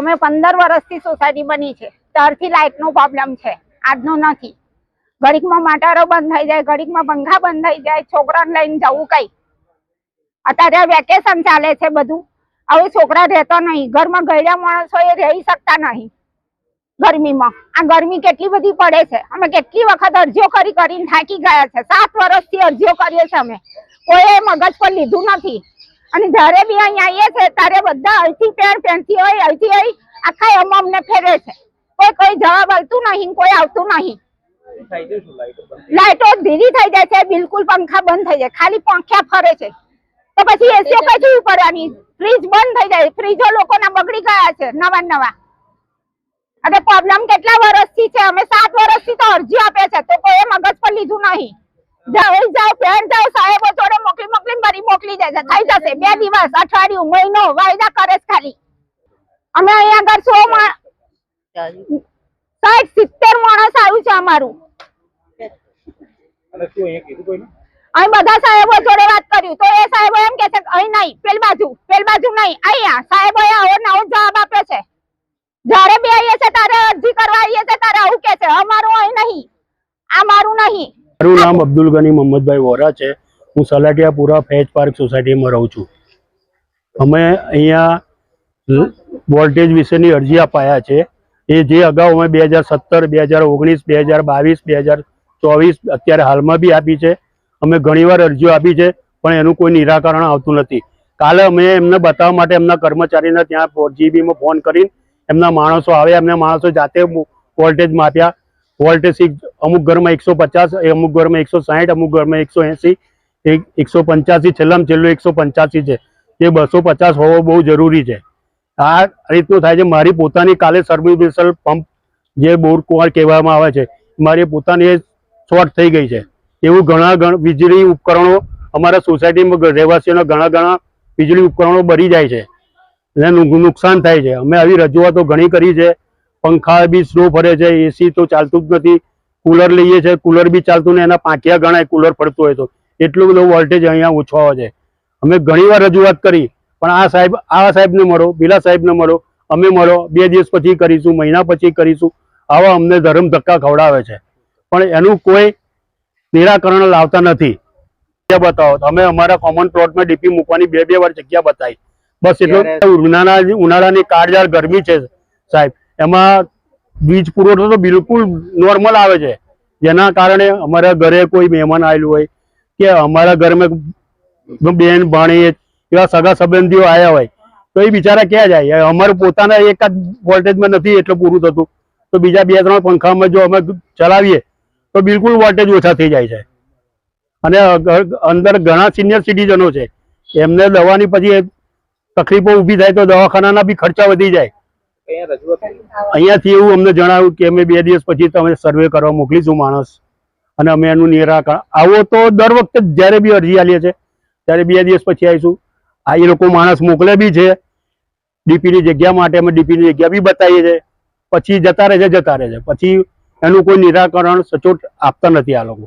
અમે પંદર વર્ષથી સોસાયટી બની છે. ત્યારથી લાઇટનો પ્રોબ્લેમ છે. આજનો નથી. ઘડીકમાં માટારો બંધ થઈ જાય, ઘડીકમાં પંખા બંધ થઈ જાય, છોકરાને લઈને જવું કઈ. અત્યારે વેકેશન ચાલે છે બધું. હવે છોકરા રહેતો નહીં. ઘરમાં ગયેલા માણસો એ રહી શકતા નહીં ગરમીમાં. આ ગરમી કેટલી બધી પડે છે. અમે કેટલી વખત અરજીઓ કરી કરીને થાકી ગયા છે. સાત વર્ષથી અરજીઓ કરીએ છીએ અમે. કોઈએ મગજ પર લીધું નથી. અને જ્યારે બી અહીંયા આવીએ છે ત્યારે બધા અહીંથી પેર પેનથી હોય અહીંથી હોય આખા અમ અમને ફેરે છે. કોઈ કોઈ જવાબ આવતું નહીં કોઈ આવતું નહીં. લાઈટો ધીરી થઈ જાય છે બિલકુલ પંખા બંધ થઈ જાય ખાલી પંખ્યા ફરે છે. તો પછી એસીઓ કઈ પડવાની ફ્રીજ બંધ થઈ જાય ફ્રીજો લોકોના બગડી ગયા છે નવા નવા. અને પ્રોબ્લેમ કેટલા વર્ષથી છે? અમે સાત વર્ષથી તો અરજી આપે છે તો કોઈ મગજ પર લીધું નહીં. જાઓ જાઓ ફેર જાઓ સાહેબો જોડે મોકલી મોકલી ભરી મોકલી દે છે. બે દિવસ અઠવાડિયું મહિનો વાયદા કરે છે ખાલી. અમે અહીંયા આગળ સો માં સાઠ સિત્તેર માણસ આવ્યું છે અમારું. અને શું અહીંયા કીધું કોઈને? અહીં બધા સાહેબો જોડે વાત કર્યું. તો એ સાહેબો એમ કે છે અહીં નહીં પેલ બાજુ પેલ બાજુ નહીં. અહીંયા સાહેબો આવો જવાબ આપે છે. જ્યારે બે આવીએ છે તારે અરજી કરવા આવીએ છે ત્યારે આવું કે છે. અમારું અહીં નહીં. આ મારું નહીં. મારું નામ અબ્દુલ ગની મોહમ્મદભાઈ વોરા છે. હું સલાટિયાપુરા ફેજ પાર્ક સોસાયટીમાં રહું છું. અમે અહીંયા વોલ્ટેજ વિશેની અરજી અપાયા છે. એ જે અગાઉ અમે બે હજાર સત્તર, બે હજાર ઓગણીસ, બે હજાર બાવીસ, બે હજાર ચોવીસ અત્યારે હાલમાં બી આપી છે. અમે ઘણીવાર અરજીઓ આપી છે, પણ એનું કોઈ નિરાકરણ આવતું નથી. કાલે અમે એમને બતાવવા માટે એમના કર્મચારીને ત્યાં જીબીમાં ફોન કરીને એમના માણસો આવ્યા, એમના માણસો જાતે વોલ્ટેજ માપ્યા. વોલ્ટેજ અમુક ઘરમાં એકસો પચાસ, અમુક ઘરમાં એકસો સાહીઠ અમુક ઘરમાં એકસો એંસી એક એકસો પંચ્યાસી, છેલ્લામાં છેલ્લું એકસો પંચ્યાસી છે. એ બસો પચાસ હોવો બહુ જરૂરી છે. આ રીતનું થાય છે. મારી પોતાની કાલે સર્વિસલ પંપ જે બોર કુંવર કહેવામાં આવે છે, મારી પોતાની શોર્ટ થઈ ગઈ છે. એવું ઘણા વીજળી ઉપકરણો અમારા સોસાયટીમાં રહેવાસીઓના ઘણા ઘણા વીજળી ઉપકરણો બળી જાય છે. એને નુકસાન થાય છે. અમે આવી રજૂઆતો ઘણી કરી છે. પંખા બી સ્લો ફરે છે. એસી તો ચાલતું જ નથી. કુલર લઈએ છીએ કુલર બી ચાલતું ને એના પાંખિયા ગણાય કુલર ફરતું હોય તો. એટલું બધું વોલ્ટેજ અહીંયા ઓછો આવે છે. અમે ઘણીવાર રજૂઆત કરી પણ આ સાહેબ આ સાહેબને મળો પેલા સાહેબને મળો અમે મળો બે દિવસ પછી કરીશું મહિના પછી કરીશું આવા અમને ધર્મ ધક્કા ખવડાવે છે. પણ એનું કોઈ નિરાકરણ લાવતા નથી. જગ્યા બતાવો અમે અમારા કોમન પ્લોટમાં ડીપી મૂકવાની બે બે વાર જગ્યા બતાવી. બસ એટલું ઉનાળા ઉનાળાની કાળજાળ ગરમી છે સાહેબ. એમાં વીજ પુરવઠો તો બિલકુલ નોર્મલ આવે છે. જેના કારણે અમારા ઘરે કોઈ મહેમાન આવેલું હોય કે અમારા ઘરમાં બેન ભાણી એવા સગા સંબંધીઓ આવ્યા હોય તો એ બિચારા ક્યાં જાય? અમારે પોતાના એક જ વોલ્ટેજમાં નથી એટલું પૂરું થતું. તો બીજા બે ત્રણ પંખામાં જો અમે ચલાવીએ તો બિલકુલ વોલ્ટેજ ઓછા થઈ જાય છે. અને અંદર ઘણા સિનિયર સિટીઝનો છે. એમને દવાની પછી તકલીફો ઊભી થાય તો દવાખાનાના બી ખર્ચા વધી જાય. અહીંયા અહીંયાથી એવું અમને જણાવ્યું કે અમે બે દિવસ પછી તમે સર્વે કરવા મોકલીશું માણસ. અને અમે એનું નિરાકરણ આવો તો દર વખતે જ્યારે બી અરજી આલીએ છીએ, ત્યારે બે દિવસ પછી આવીશું. આ એ લોકો માણસ મોકલે બી છે. ડીપીની જગ્યા માટે અમે ડીપીની જગ્યા બી બતાવીએ છીએ. પછી જતા રહે છે જતા રહે છે પછી એનું કોઈ નિરાકરણ સચોટ આપતા નથી આ લોકો.